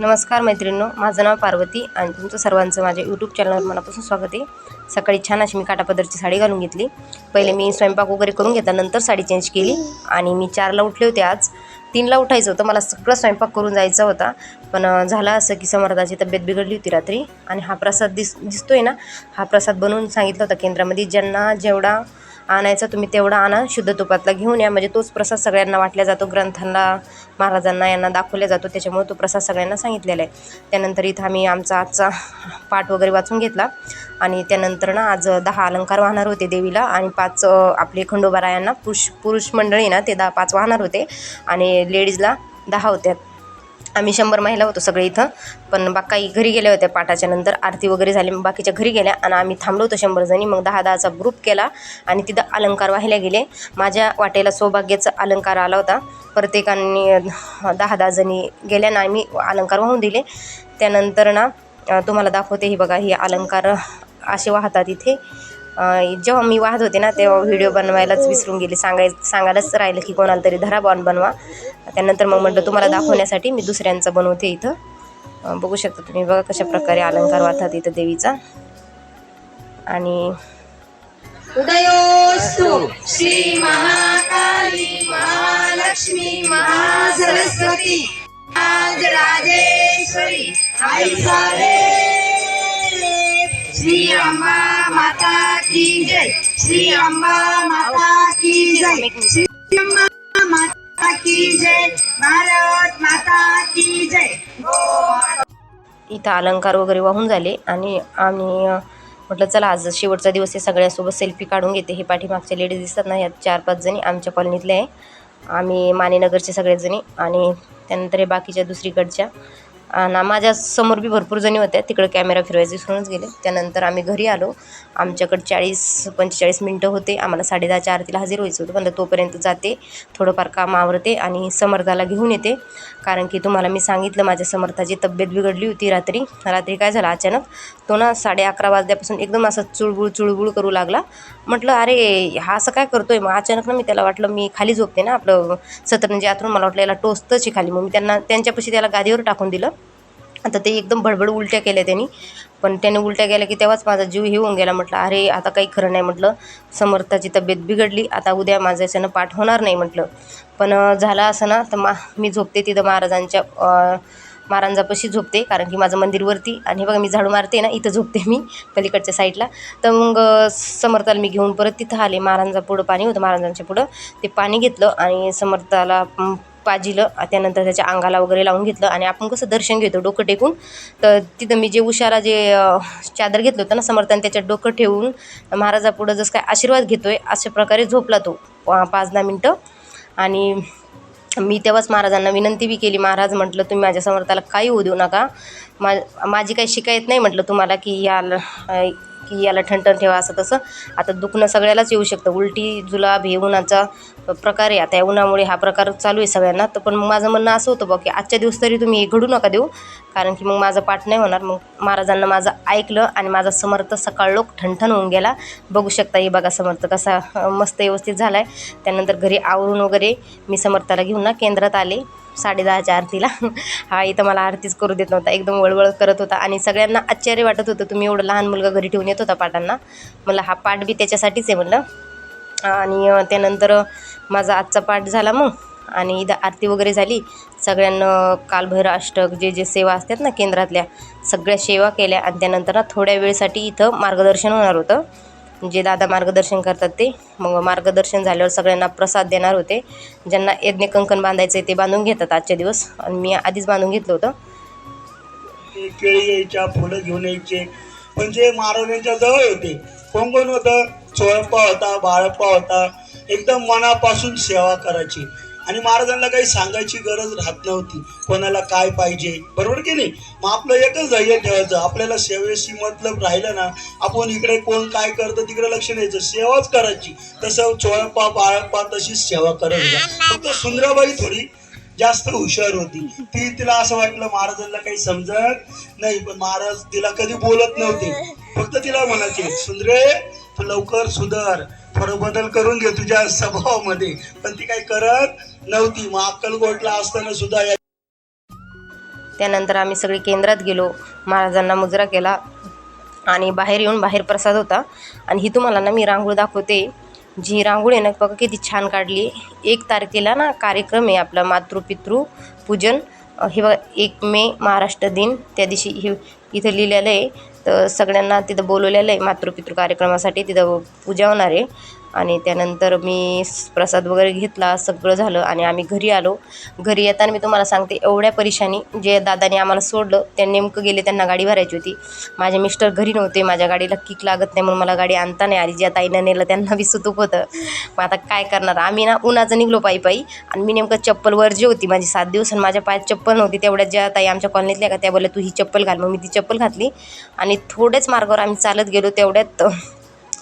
नमस्कार मैत्रिणींनो माझं नाव पार्वती आणि तुमचं सर्वांचं माझ्या यूट्यूब चॅनलवर मनापासून स्वागत आहे. सकाळी छान अशी मी काटापदरची साडी घालून घेतली. पहिले मी स्वयंपाक वगैरे करून घेतला नंतर साडी चेंज केली आणि मी चारला उठले होते आज. तीनला उठायचं होतं मला सगळं स्वयंपाक करून जायचा होता. पण झालं असं की समर्थाची तब्येत बिघडली होती रात्री आणि हा प्रसाद दिस दिसतोय ना हा प्रसाद बनवून सांगितला होता केंद्रामध्ये ज्यांना जेवढा आणायचा तुम्ही तेवढा आणा शुद्ध तुपातला घेऊन या. म्हणजे तोच प्रसाद सगळ्यांना वाटला जातो. ग्रंथांना महाराजांना यांना दाखवला जातो. त्याच्यामुळे तो प्रसाद सगळ्यांना सांगितलेला आहे. त्यानंतर इथं आम्ही आमचा आजचा पाठ वगैरे वाचून घेतला. आणि त्यानंतर ना आज दहा अलंकार वाहणार होते देवीला. आणि पाच आपले खंडोबारायांना पुरुष पुरुष मंडळी ना ते दहा पाच वाहणार होते. आणि लेडीजला दहा होत्या. आम्ही शंभर महिला होतो सगळे इथं. पण बा काही घरी गेल्या होत्या पाठाच्या नंतर आरती वगैरे झाली मग बाकीच्या घरी गेल्या आणि आम्ही थांबलो होतो शंभर जणी. मग दहा दहाचा ग्रुप केला आणि तिथं अलंकार वाहिल्या गेले. माझ्या वाटेला सौभाग्याचा अलंकार आला होता. प्रत्येकाने दहा दहा जणी गेल्या ना आम्ही अलंकार वाहून दिले. त्यानंतर ना तुम्हाला दाखवते हे बघा हे अलंकार असे वाहतात इथे. जेव्हा मी वाहत होते ना तेव्हा व्हिडिओ बनवायलाच विसरून गेले. सांगाय सांगायलाच राहिलं की कोणाला तरी धरा बॉन बनवा. त्यानंतर मग म्हटलं तुम्हाला दाखवण्यासाठी मी दुसऱ्यांचं बनवते इथं. बघू शकता तुम्ही बघा कशा प्रकारे अलंकार वाहतात इथं देवीचा. आणि उदयोस्तु श्री महाकाली महालक्ष्मी महासरस्वती. राजेश्वरी श्री अम्बा माता की जय. श्री अम्बा माता की जय. श्री अम्बा माता की जय. भारत माता की जय. हो, इथं अलंकार वगैरे वाहून झाले आणि आम्ही म्हटलं चला आज शेवटचा दिवस आहे. सगळ्यांसोबत सेल्फी काढून घेते. हे पाठीमागच्या लेडीज दिसतात ना या चार पाच जणी आमच्या कॉलनीतल्या आहे. आम्ही मानेनगरचे सगळेजणी आणि त्यानंतर हे बाकीच्या दुसरीकडच्या. आणि माझ्यासमोर बी भरपूर जणी होत्या. तिकडे कॅमेरा फिरवायचे विसरूनच गेले. त्यानंतर आम्ही घरी आलो. आमच्याकडे चाळीस पंचेचाळीस मिनटं होते. आम्हाला साडेदहाच्या आरतीला हजर व्हायचं होतं. पण तोपर्यंत जाते. थोडंफार काम आवरते आणि समर्थाला घेऊन येते. कारण की तुम्हाला मी सांगितलं माझ्या समर्थाची तब्येत बिघडली होती रात्री. रात्री काय झालं? अचानक तो ना साडे अकरा वाजल्यापासून एकदम असं चुळबुळ चुळबुळ करू लागला. म्हटलं अरे हा असं काय करतो आहे मग अचानक ना मी त्याला वाटलं मी खाली झोपते ना. आपलं सतरंजी आतून मला वाटलं याला टोचतंच आहे खाली. मग मी त्यांना त्यांच्यापाशी त्याला गादीवर टाकून दिलं. आता ते एकदम भडबड उलट्या केल्या त्यांनी. पण त्याने उलट्या केल्या की तेव्हाच माझा जीव हे होऊन गेला. म्हटलं अरे आता काही खरं नाही म्हटलं. समर्थाची तब्येत बिघडली. आता उद्या माझं याच्यानं पाठ होणार नाही म्हटलं. पण झालं असं ना तर मा मी झोपते तिथं महाराजांच्या अं, महाराजांपाशी झोपते. कारण की माझं मंदिरवरती आणि हे बघा मी झाडू मारते ना इथं झोपते मी पलीकडच्या साईडला. तर मग समर्थाला मी घेऊन परत तिथं आले. महाराजांच्या पुढं पाणी होतं महाराजांच्या पुढं. ते पाणी घेतलं आणि समर्थाला पाजिलं त्यानंतर त्याच्या अंगाला वगैरे लावून घेतलं आणि आपण कसं दर्शन घेतो डोकं टेकून. तर तिथं मी जे उशारा जे चादर घेतलं होतं ना समर्थाने त्याच्यात डोकं ठेवून महाराजापुढं जसं काय आशीर्वाद घेतोय अशा प्रकारे झोपला तो पाच दहा मिनटं. आणि मी तेव्हाच महाराजांना विनंती बी केली महाराज म्हटलं तुम्ही माझ्या समर्थाला काही होऊ देऊ नका. मा माझी काही शिकायत नाही म्हटलं तुम्हाला की याला की याला ठणठण ठेवा असं तसं. आता दुखणं सगळ्यालाच येऊ शकतं. उलटी जुलाब हे उन्हाचा प्रकार आहे. आता या उन्हामुळे हा प्रकार चालू आहे सगळ्यांना. तर पण मग माझं म्हणणं असं होतं बा की आजच्या दिवस तरी तुम्ही हे घडू नका देऊ. कारण की मग माझं पाठ नाही होणार. मग महाराजांना माझं ऐकलं आणि माझा समर्थ सकाळ लोक ठणठण होऊन गेला. बघू शकता हे बघा समर्थ कसा मस्त व्यवस्थित झाला आहे त्यानंतर घरी आवरून वगैरे मी समर्थाला घेऊन ना केंद्रात आले. साडेदहाच्या आरतीला. हा इथं मला आरतीच करू देत नव्हता. एकदम वळवळ करत होता आणि सगळ्यांना आश्चर्य वाटत होतं. तुम्ही एवढं लहान मुलगा घरी ठेवून येत होता पाटांना. मला हा पाठ बी त्याच्यासाठीच आहे म्हणलं. आणि त्यानंतर माझा आजचा पाठ झाला मग. आणि इथं आरती वगैरे झाली. सगळ्यांना कालभैर अष्टक जे जे सेवा असतात ना केंद्रातल्या सगळ्या सेवा केल्या. आणि त्यानंतर ना थोड्या वेळसाठी इथं मार्गदर्शन होणार होतं. जे दादा मार्गदर्शन करतात ते मग मार्गदर्शन झाल्यावर सगळ्यांना प्रसाद देणार होते. ज्यांना यज्ञ कंकण बांधायचं आहे ते बांधून घेतात आजच्या दिवस. आणि मी आधीच बांधून घेतलं होतं. केळी यायच्या फुलं घेऊन यायचे. म्हणजे महाराजांच्या जवळ होते कोण कोण होतं चोळप्पा होता बाळप्पा होता एकदम मनापासून सेवा करायची. आणि महाराजांना काही सांगायची गरज राहत नव्हती. कोणाला काय पाहिजे? बरोबर की नाही? मग आपलं एकच ध्येय ठेवायचं. आपल्याला सेवेशी मतलब राहिलं ना आपण इकडे कोण काय करतं तिकडे लक्ष द्यायचं. सेवाच करायची. तसं चोळप्पा बाळप्पा तशीच सेवा करत फक्त सुंदराबाई थोडी जास्त हुशार होती. ती तिला असं वाटलं महाराजांना काही समजत नाही पण महाराज तिला कधी बोलत नव्हते. फक्त तिला म्हणायचे सुंदरे तू लवकर सुधार. थोडं बदल करून घे तुझ्या स्वभावामध्ये. पण ती काही करत नव्हती. मग अक्कलकोटला असताना सुद्धा या त्यानंतर आम्ही सगळे केंद्रात गेलो. महाराजांना मुजरा केला आणि बाहेर येऊन बाहेर प्रसाद होता. आणि ही तुम्हाला ना मी रांगोळी दाखवते. जी रांगोळी आहे ना बघा किती छान काढली. एक तारखेला ना कार्यक्रम आहे आपला मातृपितृ पूजन. हे बघा एक मे महाराष्ट्र दिन. त्या दिवशी हे इथं लिहिलेलं आहे. तर सगळ्यांना तिथं बोलवलेलं आहे मातृपितृ कार्यक्रमासाठी तिथं पूजा होणार आहे. आणि त्यानंतर मी प्रसाद वगैरे घेतला सगळं झालं आणि आम्ही घरी आलो. घरी येताना मी तुम्हाला सांगते एवढ्या परेशानी जे दादाने आम्हाला सोडलं ते नेमकं गेले त्यांना गाडी भरायची होती. माझे मिस्टर घरी नव्हते माझ्या गाडीला किक लागत नाही म्हणून मला गाडी आणता नाही आली. ज्या ताईनं नेलं त्यांना बी सुतूक होतं. मग आता काय करणार? आम्ही ना उन्हाचं निघलो पायी पायी आणि मी नेमकं चप्पल वरजी होती माझी सात दिवस आणि माझ्या पायात चप्पल नव्हती तेवढ्यात ज्या ताई आमच्या कॉलनीतल्या का त्या बोलल्या तू ही चप्पल घाल. मग मी ती चप्पल घातली आणि थोड्याच मार्गावर आम्ही चालत गेलो तेवढ्यात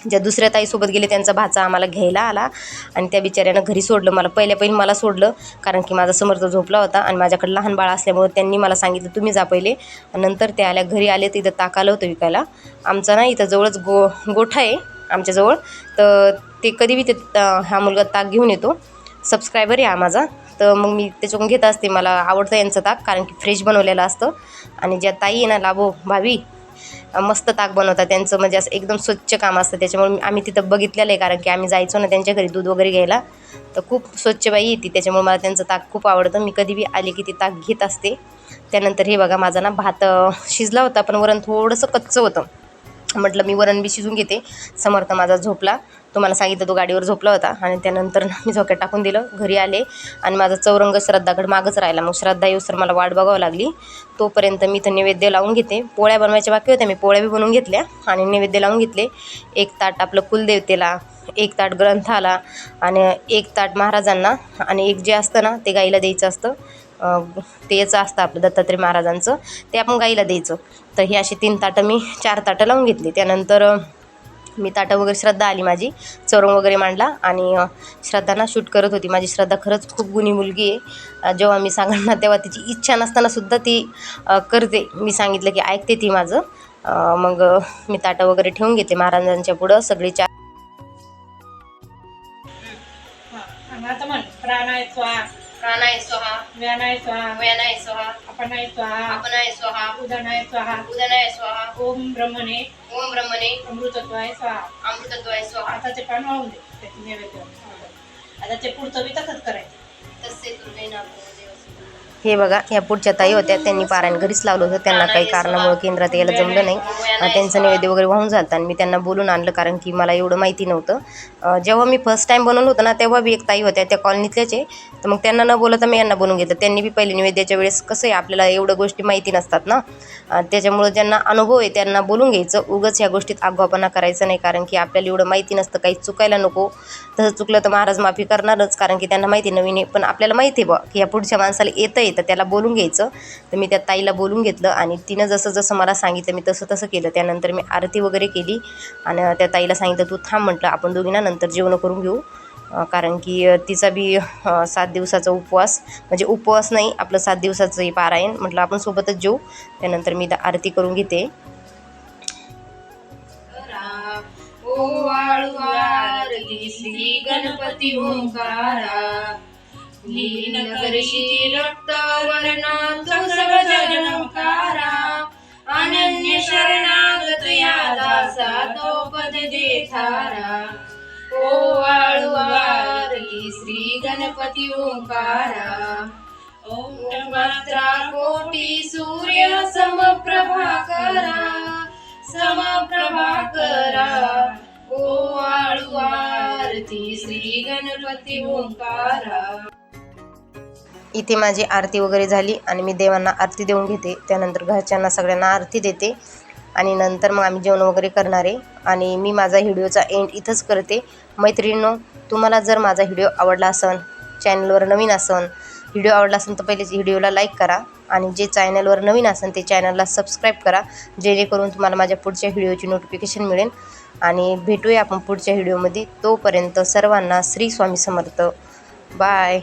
ज्या दुसऱ्या ताईसोबत गेले त्यांचा भाचा आम्हाला घ्यायला आला आणि त्या बिचाऱ्यानं घरी सोडलं मला. पहिल्या पहिले मला सोडलं कारण की माझा समर्थ झोपला होता आणि माझ्याकडे लहान बाळ असल्यामुळे त्यांनी मला सांगितलं तुम्ही जा पहिले. आणि नंतर ते आल्या घरी आले तर इथं ताक आलं होतं विकायला. आमचा ना इथं जवळच गो गोठा आहे आमच्याजवळ तर ते कधी बी ते हा मुलगा ताक घेऊन येतो. सबस्क्रायबर आहे हा माझा. तर मग मी त्याच्याकडून घेत असते मला आवडतं यांचं ताक कारण की फ्रेश बनवलेलं असतं. आणि ज्या ताई आहे ना लाभो भावी मस्त ताक बनवतात. त्यांचं म्हणजे असं एकदम स्वच्छ काम असतं. त्याच्यामुळे आम्ही तिथं बघितलेलं आहे कारण की आम्ही जायचो ना त्यांच्या घरी दूध वगैरे घ्यायला. तर खूप स्वच्छ बाई येते. त्याच्यामुळे मला त्यांचं ताक खूप आवडतं. मी कधी बी आले की ती ताक घेत असते. त्यानंतर हे बघा माझा ना भात शिजला होता पण वरण थोडंसं कच्चं होतं. म्हटलं मी वरण बी शिजून घेते. समर्थ माझा झोपला. तुम्हाला सांगितलं तो गाडीवर झोपला होता आणि त्यानंतर मी झोक्यात टाकून दिलं घरी आले आणि माझा चौरंग श्रद्धाकडे मागच राहिला. मग श्रद्धा येऊसर मला वाट बघावं लागली. तोपर्यंत मी तर नैवेद्य लावून घेते. पोळ्या बनवायच्या बाकी होत्या मी पोळ्या बी बनवून घेतल्या आणि नैवेद्य लावून घेतले. एक ताट आपलं कुलदेवतेला एक ताट ग्रंथाला आणि एक ताट महाराजांना आणि एक जे असतं ना ते गाईला द्यायचं असतं. अं, ते याचं असतं आपलं दत्तात्रय महाराजांचं. ते आपण गाईला द्यायचं. तर ही अशी तीन ताटं मी चार ताटं लावून घेतली. त्यानंतर मी ताटं वगैरे श्रद्धा आली माझी. चौरंग वगैरे मांडला आणि श्रद्धांना शूट करत होती. माझी श्रद्धा खरंच खूप गुणी मुलगी आहे. जेव्हा मी सांगणार ना तेव्हा तिची इच्छा नसताना सुद्धा ती करते. मी सांगितलं की ऐकते ती माझं. मग मी ताटं वगैरे ठेवून घेते महाराजांच्या पुढं सगळी चार आता प्राणाय स्वाहा व्यानाय स्वाहा वयानाय स्वाहा अपनाय स्वाहा आपनाय स्वाहा उदनाय स्वाहा उदनाय स्वाहा ओम ब्रह्मणे. ओम ब्रह्मणे. अमृतत्वाय स्वाहा अमृतत्वाय स्वाहा आता ते पान वाहून दे. त्याची नैवेद्य आता ते पुढचं बी तसंच करायचं. हे बघा ह्या पुढच्या ताई होत्या. त्यांनी पारायण घरीच लावलं होतं. त्यांना काही कारणामुळे केंद्रात यायला जमलं नाही. त्यांचं नैवेद्य वगैरे वाहून झालं आणि मी त्यांना बोलून आणलं कारण की मला एवढं माहिती नव्हतं. जेव्हा मी फर्स्ट टाईम बनवलं होतं ना तेव्हा बी एक ताई होत्या. त्या कॉलनीतल्याच आहे. तर मग त्यांना न बोलता मी यांना बनवून घेतलं. त्यांनी बी पहिले नैवेद्याच्या वेळेस कसं आहे आपल्याला एवढं गोष्टी माहिती नसतात ना. त्याच्यामुळं ज्यांना अनुभव आहे त्यांना बोलून घ्यायचं. उगच ह्या गोष्टीत आगाऊपणा करायचं नाही. कारण की आपल्याला एवढं माहिती नसतं. काही चुकायला नको. तसं चुकलं तर महाराज माफी करणारच कारण की त्यांना माहिती नवीन आहे. पण आपल्याला माहिती आहे बा की या पुढच्या माणसाला येतं येतं त्याला बोलून घ्यायचं. तर मी त्या ताईला बोलून घेतलं आणि तिनं जसं जसं मला सांगितलं मी तसं तसं केलं. त्यानंतर मी आरती वगैरे केली आणि त्या ताईला सांगितलं तू थांब म्हटलं आपण दोघींना नंतर जेवण करून घेऊ. कारण की तिचा बी सात दिवसाचा उपवास म्हणजे उपवास नाही आपलं सात दिवसाचंही पारायण म्हटलं आपण सोबतच जेऊ. त्यानंतर मी दा- आरती करून घेते. श्री गणपती ओंकारा. लीन करशी रक्त वर्णाचा अनन्य शरणागत या दासा तो पद देथारा ओ वाळू आरती श्री गणपती ओंकारा ओम मात्रा कोटी सूर्य समप्रभाकरा। समप्रभाकरा। ओ वाळू आरती श्री गणपती ओंकारा इथे माझी आरती वगैरे झाली आणि मी देवांना आरती देऊन घेते. त्यानंतर घरच्यांना सगळ्यांना आरती देते. आणि नंतर मग आम्ही जेवण वगैरे करणार आहे. आणि मी माझा व्हिडिओचा एंड इथंच करते. मैत्रिणींनो तुम्हाला जर माझा व्हिडिओ आवडला असन चॅनलवर नवीन असन व्हिडिओ आवडला असेल तर पहिलेच व्हिडिओला लाईक करा. आणि जे चॅनलवर नवीन असेल ते चॅनलला सबस्क्राईब करा. जेणेकरून तुम्हाला माझ्या पुढच्या व्हिडिओची नोटिफिकेशन मिळेल. आणि भेटूया आपण पुढच्या व्हिडिओमध्ये. तोपर्यंत सर्वांना श्री स्वामी समर्थ. बाय